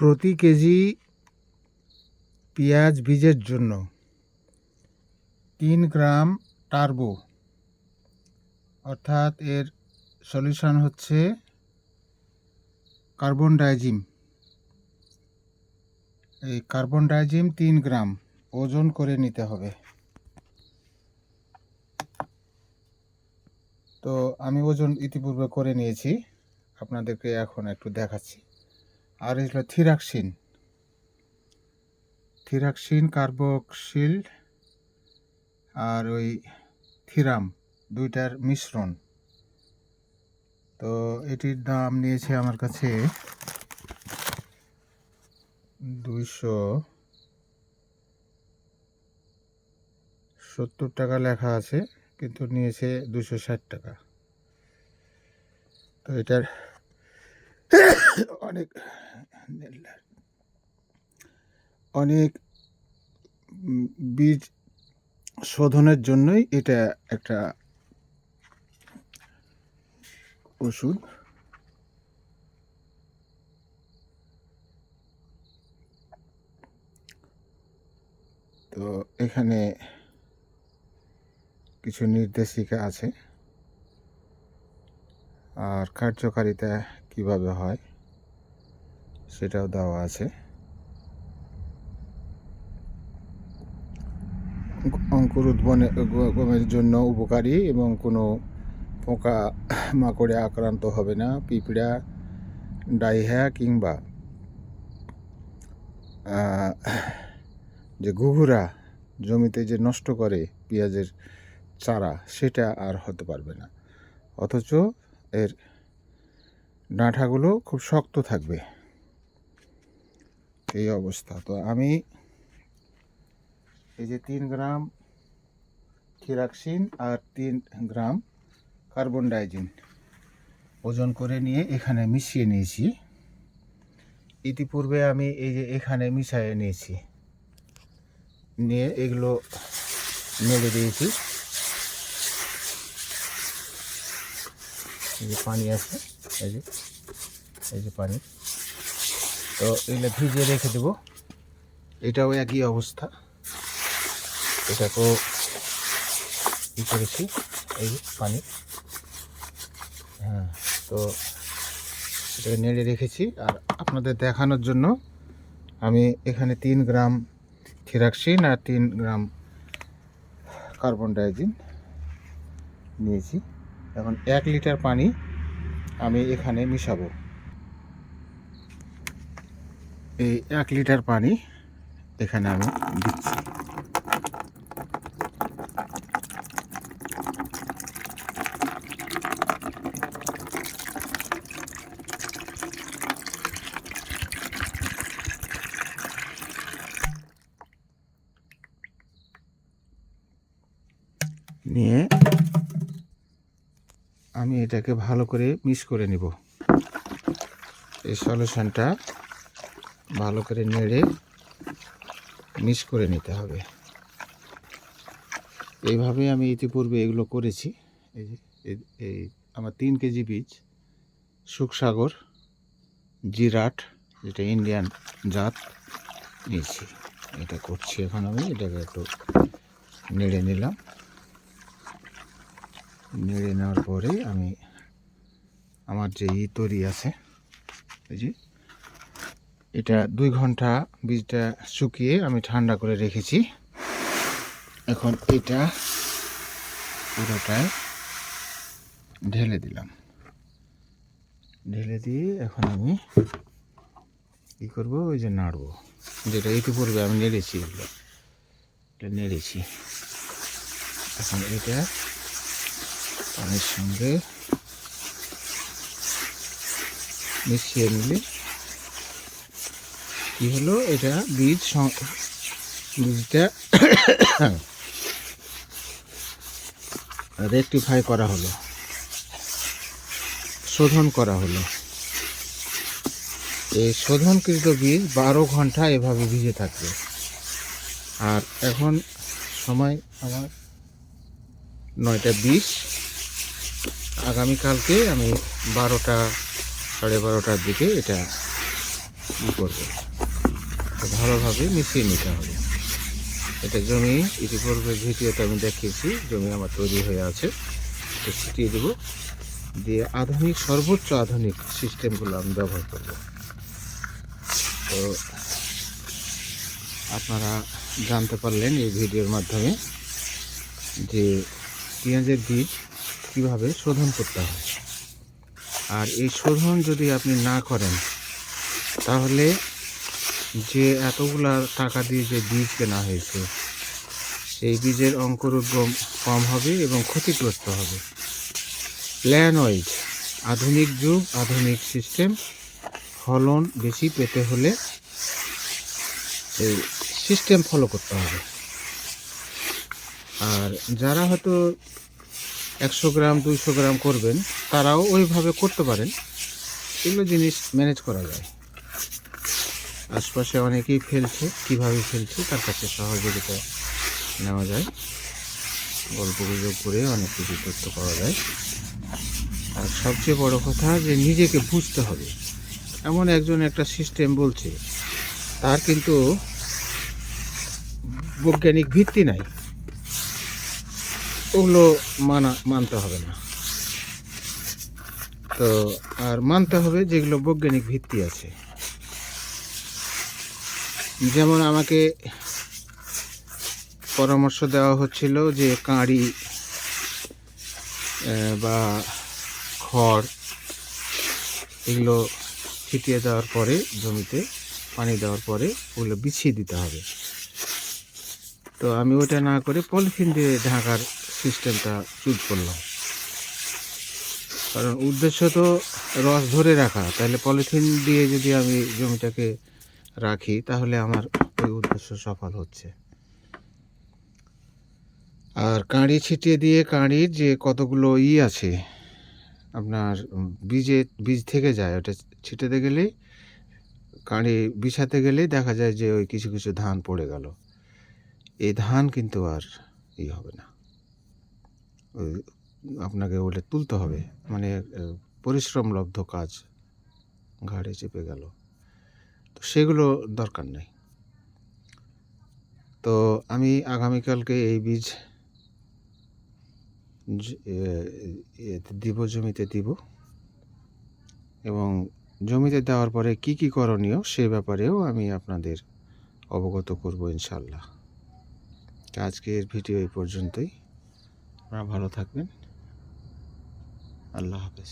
প্রতি কেজি পেঁয়াজ বীজের জন্য তিন গ্রাম টার্বো। অর্থাৎ এর সলিউশন হচ্ছে কার্বন ডাইজিম এই কার্বন ডাইজিম তিন গ্রাম, ওজন করে নিতে হবে। তো আমি ওজন ইতিপূর্বে করে নিয়েছি, আপনাদেরকে এখন একটু দেখাচ্ছি। আর এই হলো থিরাক্সিন। থিরাক্সিন, কার্বক্সিল আর ওই থিরাম, দুইটার মিশ্রণ। তো এটির দাম নিয়েছে আমার কাছে দুইশো সত্তর টাকা লেখা আছে, কিন্তু নিয়েছে দুশো ষাট টাকা। তো এটার অনেক অনেক বীজ শোধনের জন্যই এটা একটা ওষুধ। তো এখানে কিছু নির্দেশিকা আছে। আর কার্যকারিতা কীভাবে হয়? সেটাও দেওয়া আছে। অঙ্কুর গমের জন্য উপকারী এবং কোনো পোকা মাকড়ে আক্রান্ত হবে না, পিঁপড়া ডাইহ্যা কিংবা যে ঘুঘুরা জমিতে যে নষ্ট করে পেঁয়াজের চারা, সেটা আর হতে পারবে না। অথচ এর ডাঁটাগুলো খুব শক্ত থাকবে। এই অবস্থা। তো আমি এই যে তিন গ্রাম থিরাক্সিন আর তিন গ্রাম কার্বন ডাইজিন ওজন করে নিয়ে এখানে মিশিয়ে নিয়েছি। ইতিপূর্বে আমি এই যে এখানে মিশিয়ে নিয়েছি। নিয়ে এগুলো মেলে দিয়েছি। এই যে পানি আছে, এই যে এই যে পানি। তো এগুলো ভিজিয়ে রেখে দেবো। এটাও একই অবস্থা। এটাকেও ই করেছি? এই পানি। হ্যাঁ তো এটাকে নেড়ে রেখেছি। আর আপনাদের দেখানোর জন্য আমি এখানে তিন গ্রাম থিরাক্সিন আর তিন গ্রাম কার্বন ডাইজিন নিয়েছি। এখন এক লিটার পানি আমি এখানে মিশাবো। এই এক লিটার পানি এখানে আমি দিচ্ছি। নিয়ে আমি এটাকে ভালো করে মিক্স করে নিব। এই সলিউশনটা ভালো করে নেড়ে মিক্স করে নিতে হবে। এইভাবে আমি ইতিপূর্বে এগুলো করেছি। এই যে, এই- আমার তিন কেজি বীজ সুখসাগর জিরাট, যেটা ইন্ডিয়ান জাত, নিয়েছি। এটা করছি এখন আমি, এটাকে একটু নেড়ে নিলাম। নেড়ে নেওয়ার পরে আমি আমার যে ই তৈরি আছে, এই যে এটা দুই ঘণ্টা বীজটা শুকিয়ে আমি ঠান্ডা করে রেখেছি। এখন এটা পুরোটাই ঢেলে দিলাম। ঢেলে দিয়ে এখন আমি কী করব? ওই যে নাড়বো। যেটা ইতিপূর্বে আমি নেড়েছি, এগুলো। এটা নেড়েছি। এখন এটা পানির সঙ্গে মিশিয়ে নিলে কি হলো? এটা বীজ বীজটা রেকটিফাই করা হলো। শোধন করা হলো। এই শোধনকৃত বীজ বারো ঘণ্টা এভাবে ভিজে থাকবে। আর এখন সময় আমার নয়টা বিশ। আগামীকালকে আমি বারোটা, সাড়ে বারোটার দিকে এটা ই করবে। ভালোভাবে মিশিয়ে নিতে হবে। এটা জমি ইতিপূর্বে ভিডিওতে আমি দেখিয়েছি, জমি আমার তৈরি হয়ে আছে। তো ছিটিয়ে দেবো। দিয়ে আধুনিক, সর্বোচ্চ আধুনিক সিস্টেমগুলো আমি ব্যবহার করব। তো আপনারা জানতে পারলেন এই ভিডিওর মাধ্যমে যে পেঁয়াজের বীজ কীভাবে শোধন করতে হয়। আর এই শোধন যদি আপনি না করেন, তাহলে যে এতগুলা টাকা দিয়ে যে বীজ কেনা হয়েছে সেই বীজের অঙ্কুরোদ্গম কম হবে এবং ক্ষতিগ্রস্ত হবে। প্ল্যান ওয়াইজ আধুনিক যুগ, আধুনিক সিস্টেম, ফলন বেশি পেতে হলে এই সিস্টেম ফলো করতে হবে। আর যারা হয়তো একশো গ্রাম, দুইশো গ্রাম করবেন, তারাও ওইভাবে করতে পারেন। এগুলো জিনিস ম্যানেজ করা যায়। আশপাশে অনেকেই ফেলছে। কীভাবে ফেলছে, তার কাছে সহযোগিতা নেওয়া যায়। গল্প গুজব করে অনেক কিছু তথ্য পাওয়া যায়। আর সবচেয়ে বড় কথা যে নিজেকে বুঝতে হবে। এমন একজন একটা সিস্টেম বলছে, তার কিন্তু বৈজ্ঞানিক ভিত্তি নাই। ওগুলো মানা, মানতে হবে না। তো আর মানতে হবে যেগুলো বৈজ্ঞানিক ভিত্তি আছে। যেমন আমাকে পরামর্শ দেওয়া হচ্ছিল যে কাঁড়ি বা খড় এগুলো ছিটিয়ে দেওয়ার পরে, জমিতে পানি দেওয়ার পরে ওগুলো বিছিয়ে দিতে হবে। তো আমি ওটা না করে পলিথিন দিয়ে ঢাকার সিস্টেমটা চুজ করলাম। কারণ উদ্দেশ্য তো রস ধরে রাখা, তাহলে পলিথিন দিয়ে যদি আমি জমিটাকে রাখি, তাহলে আমার ওই উদ্দেশ্য সফল হচ্ছে। আর কাঁড়ি ছিটিয়ে দিয়ে কাঁড়ির যে কতগুলো ই আছে, আপনার বীজে, বীজ থেকে যায়, ওটা ছিটাতে গেলেই, কাঁড়ি বিছাতে গেলেই দেখা যায় যে ওই কিছু কিছু ধান পড়ে গেল। এই ধান কিন্তু আর ই হবে না। ওই আপনাকে ওটা তুলতে হবে। মানে পরিশ্রমলব্ধ কাজ ঘাড়ে চেপে গেল। তো সেগুলো দরকার নেই। তো আমি আগামীকালকে এই বীজ দিব, জমিতে দিব এবং জমিতে দেওয়ার পরে কি কি করণীয় সে ব্যাপারেও আমি আপনাদের অবগত করব ইনশাল্লাহ আজকের ভিডিও এই পর্যন্তই। আপনারা ভালো থাকবেন। আল্লাহ হাফেজ।